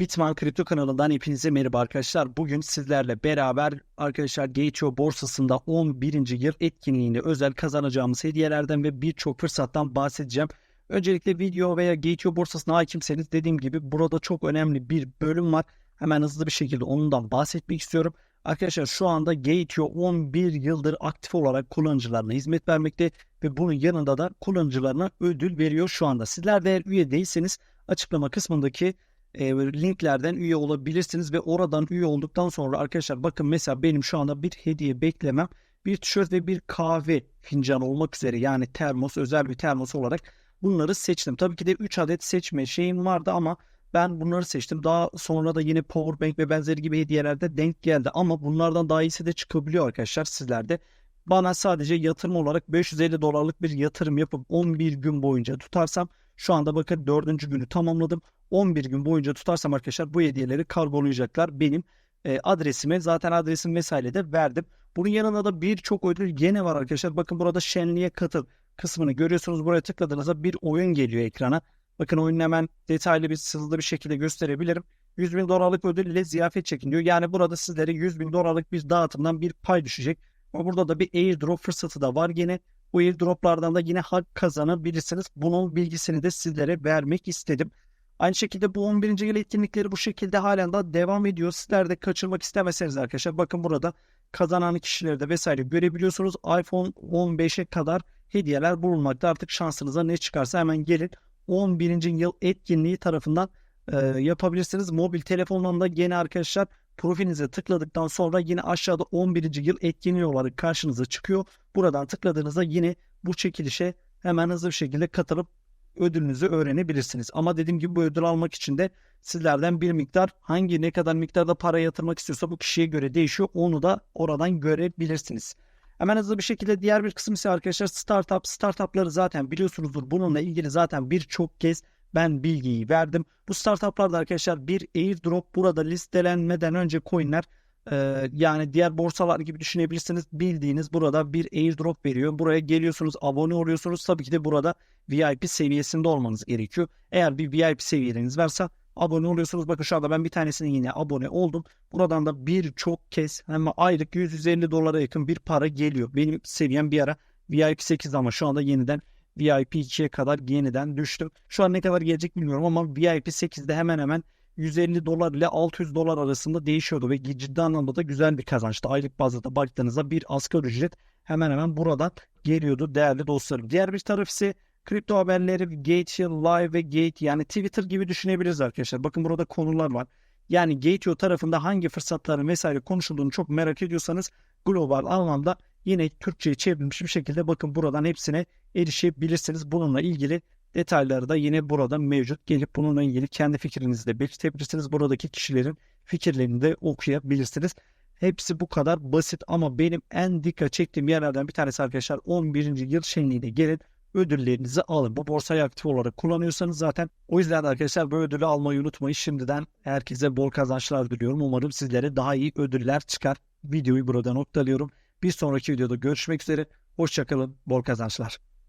Bitman Kripto kanalından hepinize merhaba arkadaşlar. Bugün sizlerle beraber arkadaşlar Gateo borsasında 11. yıl etkinliğinde özel kazanacağımız hediyelerden ve birçok fırsattan bahsedeceğim. Öncelikle video veya Gateo borsasına hakimseniz dediğim gibi burada çok önemli bir bölüm var. Hemen hızlı bir şekilde ondan bahsetmek istiyorum. Arkadaşlar şu anda Gateo 11 yıldır aktif olarak kullanıcılarına hizmet vermekte ve bunun yanında da kullanıcılarına ödül veriyor şu anda. Sizler de eğer üye değilseniz açıklama kısmındaki e, linklerden üye olabilirsiniz ve oradan üye olduktan sonra arkadaşlar bakın mesela benim şu anda bir hediye beklemem bir tişört ve bir kahve fincanı olmak üzere yani termos özel bir termos olarak bunları seçtim. Tabii ki de 3 adet seçme şeyim vardı ama ben bunları seçtim. Daha sonra da yine powerbank ve benzeri gibi hediyelerde denk geldi ama bunlardan daha iyisi de çıkabiliyor arkadaşlar sizlerde. Bana sadece yatırım olarak 550 dolarlık bir yatırım yapıp 11 gün boyunca tutarsam şu anda bakın 4. günü tamamladım. 11 gün boyunca tutarsam arkadaşlar bu hediyeleri kargolayacaklar benim e, adresime. Zaten adresim vesaire de verdim. Bunun yanında da birçok ödül gene var arkadaşlar. Bakın burada şenliğe katıl kısmını görüyorsunuz. Buraya tıkladığınızda bir oyun geliyor ekrana. Bakın oyunu hemen detaylı bir hızlı bir şekilde gösterebilirim. 100 bin dolarlık ödül ile ziyafet çekin diyor. Yani burada sizlere 100 bin dolarlık bir dağıtımdan bir pay düşecek. Ama burada da bir airdrop fırsatı da var gene. Bu airdroplardan da yine hak kazanabilirsiniz. Bunun bilgisini de sizlere vermek istedim. Aynı şekilde bu 11. yıl etkinlikleri bu şekilde halen daha devam ediyor. Sizler de kaçırmak istemezseniz arkadaşlar bakın burada kazanan kişileri de vesaire görebiliyorsunuz. iPhone 15'e kadar hediyeler bulunmakta. Artık şansınıza ne çıkarsa hemen gelin 11. yıl etkinliği tarafından e, yapabilirsiniz. Mobil telefondan da gene arkadaşlar profilinize tıkladıktan sonra yine aşağıda 11. yıl etkinliği olarak karşınıza çıkıyor. Buradan tıkladığınızda yine bu çekilişe hemen hızlı bir şekilde katılıp ödülünüzü öğrenebilirsiniz. Ama dediğim gibi bu ödül almak için de sizlerden bir miktar hangi ne kadar miktarda para yatırmak istiyorsa bu kişiye göre değişiyor. Onu da oradan görebilirsiniz. Hemen hızlı bir şekilde diğer bir kısım ise arkadaşlar startup. Startupları zaten biliyorsunuzdur. Bununla ilgili zaten birçok kez ben bilgiyi verdim. Bu startuplarda arkadaşlar bir airdrop burada listelenmeden önce coinler e, yani diğer borsalar gibi düşünebilirsiniz. Bildiğiniz burada bir airdrop veriyor. Buraya geliyorsunuz abone oluyorsunuz. Tabii ki de burada VIP seviyesinde olmanız gerekiyor. Eğer bir VIP seviyeniz varsa abone oluyorsunuz. Bakın şu anda ben bir tanesine yine abone oldum. Buradan da birçok kez hem aylık 150 dolara yakın bir para geliyor. Benim seviyem bir ara VIP 8 ama şu anda yeniden VIP 2'ye kadar yeniden düştüm. Şu an ne kadar gelecek bilmiyorum ama VIP 8'de hemen hemen 150 dolar ile 600 dolar arasında değişiyordu ve ciddi anlamda da güzel bir kazançtı. Aylık bazda da baktığınızda bir asgari ücret hemen hemen buradan geliyordu değerli dostlarım. Diğer bir taraf ise kripto haberleri Gate Live ve Gate yani Twitter gibi düşünebiliriz arkadaşlar. Bakın burada konular var. Yani Gateo tarafında hangi fırsatların vesaire konuşulduğunu çok merak ediyorsanız global anlamda yine Türkçe'ye çevrilmiş bir şekilde bakın buradan hepsine erişebilirsiniz. Bununla ilgili detayları da yine burada mevcut. Gelip bununla ilgili kendi fikrinizi de belirtebilirsiniz. Buradaki kişilerin fikirlerini de okuyabilirsiniz. Hepsi bu kadar basit ama benim en dikkat çektiğim yerlerden bir tanesi arkadaşlar 11. yıl şenliğine gelin ödüllerinizi alın. Bu borsayı aktif olarak kullanıyorsanız zaten o yüzden arkadaşlar bu ödülü almayı unutmayın. Şimdiden herkese bol kazançlar diliyorum. Umarım sizlere daha iyi ödüller çıkar. Videoyu burada noktalıyorum. Bir sonraki videoda görüşmek üzere. Hoşçakalın. Bol kazançlar.